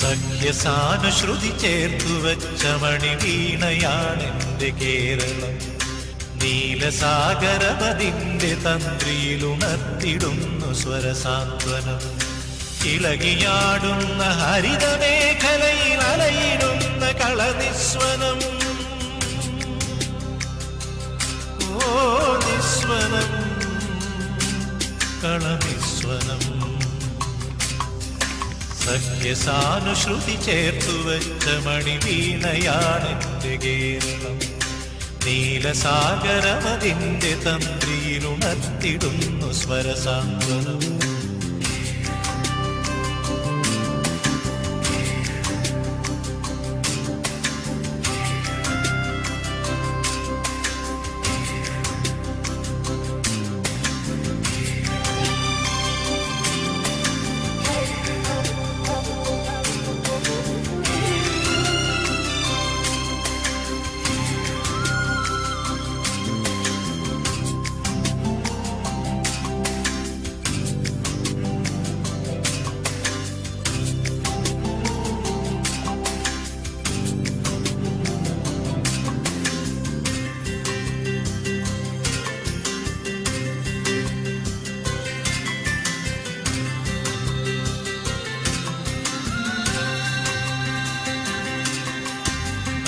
സഖ്യസാനുശ്രുതി ചേർത്തു വെച്ച എന്റെ കേരളം. നീലസാഗരപതിന്റെ തന്ത്രിയിലുണർത്തിടുന്നു സ്വരസാന്ത്വനം. ഇളകിയാടുന്ന ഹരിതമേഖലയിൽ അലയിടുന്ന കളനിസ്വനം. ഓ നിസ്വനം കളനിസ്വനം. സഖ്യസാനുശ്രുതി ചേർത്തു വെച്ച മണിവീണയാണെന്റെ കേരളം നീലസാഗരമതിന്റെ തന്ത്രിയിലുണർത്തിടുന്നു സ്വരസാന്ത്വനം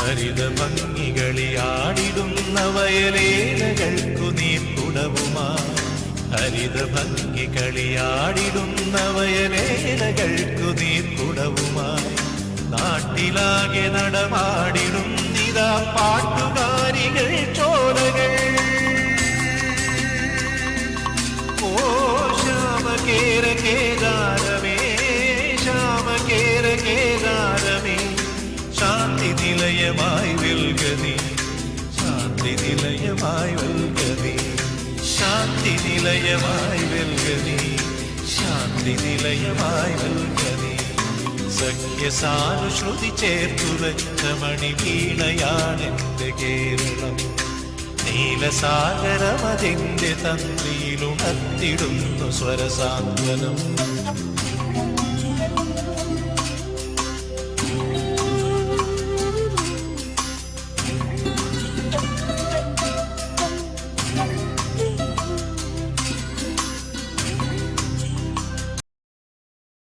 ഹരിത ഭംഗികളിയാടിടുന്ന വയലേലകൾക്കു നീർക്കുടവുമാ ഹരിത ഭംഗികളിയാടിടുന്ന വയലേലകൾക്കു നീർക്കുടവുമായി നാട്ടിലാകെ നടമാടിടും നിതാ പാട്ടുകാരികൾ നിലയമായി വെൽകതി ശാന്തി നിലയമായി വെൽകതി ശാന്തി നിലയമായി വെൽകതി ശാന്തി നിലയമായി വെൽകതി സഖ്യസാനുശ്രുതി ചേർത്തു വെച്ച മണിവീണയാണെന്റെ കേരളം. നീലസാഗരമതിന്റെ തന്ത്രിയിലുണർത്തിടുന്നു സ്വരസാന്ത്വനം.